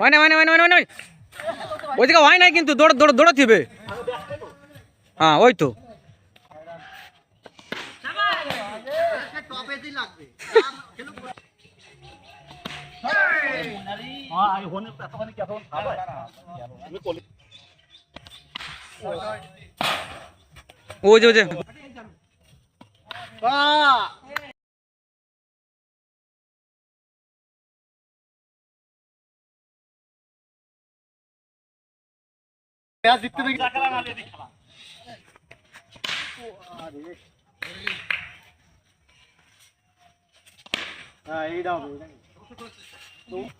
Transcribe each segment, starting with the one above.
হয় না হয় না হয় না হয় না, কিন্তু দৌড় দৌড় দৌড়াতে হ্যাঁ ওই তো। ওই যে ওই যে। Aí dá um Tu.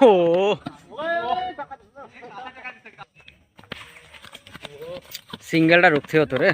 Oh. সিঙ্গেলটা রুখতে হতো রে।